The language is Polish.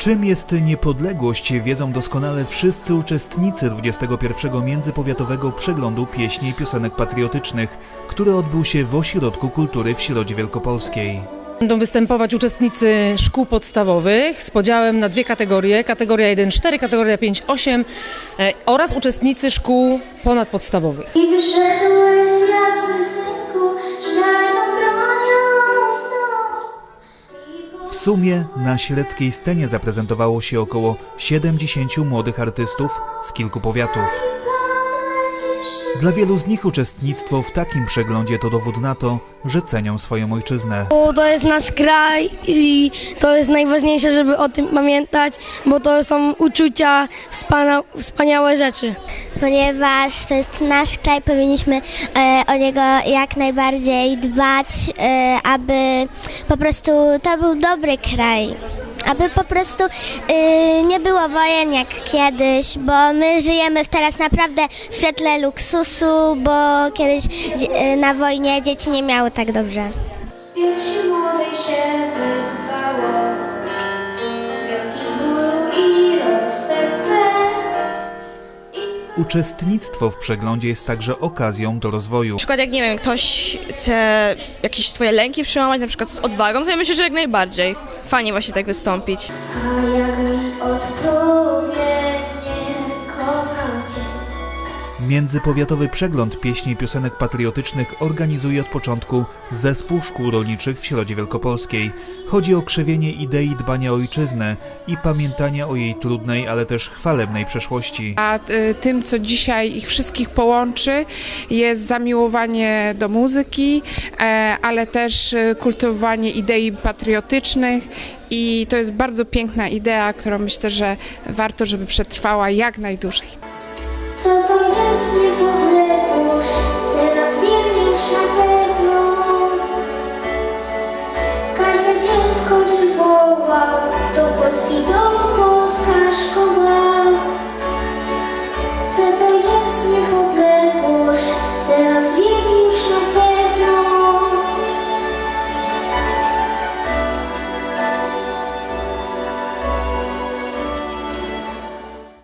Czym jest niepodległość, wiedzą doskonale wszyscy uczestnicy 21. Międzypowiatowego Przeglądu Pieśni i Piosenek Patriotycznych, który odbył się w Ośrodku Kultury w Środzie Wielkopolskiej. Będą występować uczestnicy szkół podstawowych z podziałem na dwie kategorie, kategoria 1-4, kategoria 5-8 e, oraz uczestnicy szkół ponadpodstawowych. I wyszedłeś jasny sumie na śledzkiej scenie zaprezentowało się około 70 młodych artystów z kilku powiatów. Dla wielu z nich uczestnictwo w takim przeglądzie to dowód na to, że cenią swoją ojczyznę. Bo to jest nasz kraj i to jest najważniejsze, żeby o tym pamiętać, bo to są uczucia, wspana, wspaniałe rzeczy. Ponieważ to jest nasz kraj, powinniśmy e, o niego jak najbardziej dbać, e, aby po prostu to był dobry kraj. Aby po prostu e, nie było wojen jak kiedyś, bo my żyjemy w teraz naprawdę w świetle luksusu, bo kiedyś e, na wojnie dzieci nie miały tak dobrze. Z piersi młodej się wyrwało wielki ból i rozterce. Uczestnictwo w przeglądzie jest także okazją do rozwoju. Na przykład jak, nie wiem, ktoś chce jakieś swoje lęki przełamać, na przykład z odwagą, to ja myślę, że jak najbardziej. Fajnie właśnie tak wystąpić. A jak mi Międzypowiatowy przegląd pieśni i piosenek patriotycznych organizuje od początku Zespół Szkół Rolniczych w Środzie Wielkopolskiej. Chodzi o krzewienie idei dbania o ojczyznę i pamiętania o jej trudnej, ale też chwalebnej przeszłości. A y, tym, co dzisiaj ich wszystkich połączy, jest zamiłowanie do muzyki, e, ale też y, kultywowanie idei patriotycznych. I to jest bardzo piękna idea, którą myślę, że warto, żeby przetrwała jak najdłużej. Co to jest niepodległość?